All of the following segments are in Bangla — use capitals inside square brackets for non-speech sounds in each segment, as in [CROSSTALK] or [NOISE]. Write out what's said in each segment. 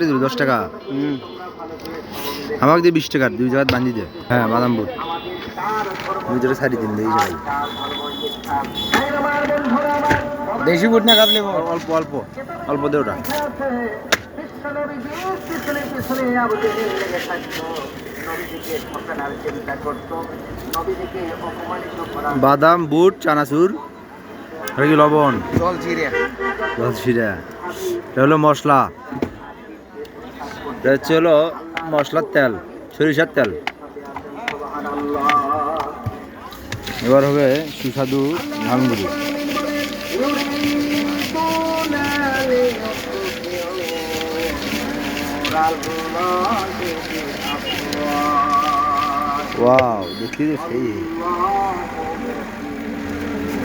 দিল দশ টাকা আমাকে দিয়ে বিশ টাকা দুই জায়গায় বান্ধি দে। হ্যাঁ বাদাম বুট দুই জায়গায় সারি দিন এই জায়গায় দেশি বুট না কাটলে অল্প অল্প অল্প দে ওটা বাদাম বুট চানাচুর। আর কি লবণ? জল চিরে জিরা এটা হলো মশলা। এটা হচ্ছে হলো মশলার তেল সরিষার তেল। এবার হবে সুস্বাদু ঝালমুড়ি ওয়াও দেখি তো সেই।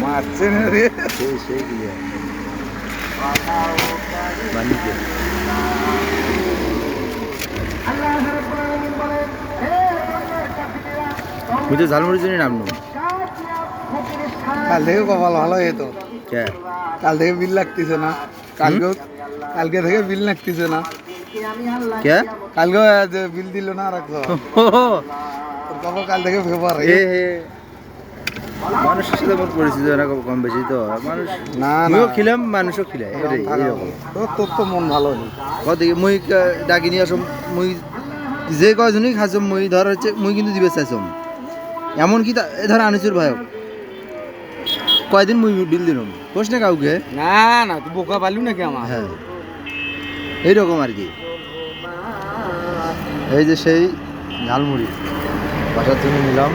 মারছে না রে। সেই সেই গিয়ে বানিয়ে মুই তো জন্য নাম নো কাল থেকে কপাল ভালো হতো কে? কাল থেকে বিল লাগতেছে না। কালকে কালকে থেকে বিল লাগতেছে না। কে? কালকে যে বিল দিল না রাখছো [LAUGHS] তোর কাল থেকে ফেভার এ মানুষের সাথে মোট পরিচিত না কম বেশি তো। মানুষ না না। খিলাম মানুষও খিলায় তোর তো মন ভালো নেই। কত মুই ডাকি নিয়ে আসম মুই যে কয়জনই খাসম মুই ধর হচ্ছে মুই কিন্তু দিবে চাইছম। এমনকি ধর আনিসুর ভাইক কয়দিন মুই বিল দিলাম? কোষ না কাউকে। না না তুই বোকা পালু নাকি আমার। হ্যাঁ। এইরকম আর কি। এই যে সেই ঝালমুড়ি। বাসার জন্য নিলাম।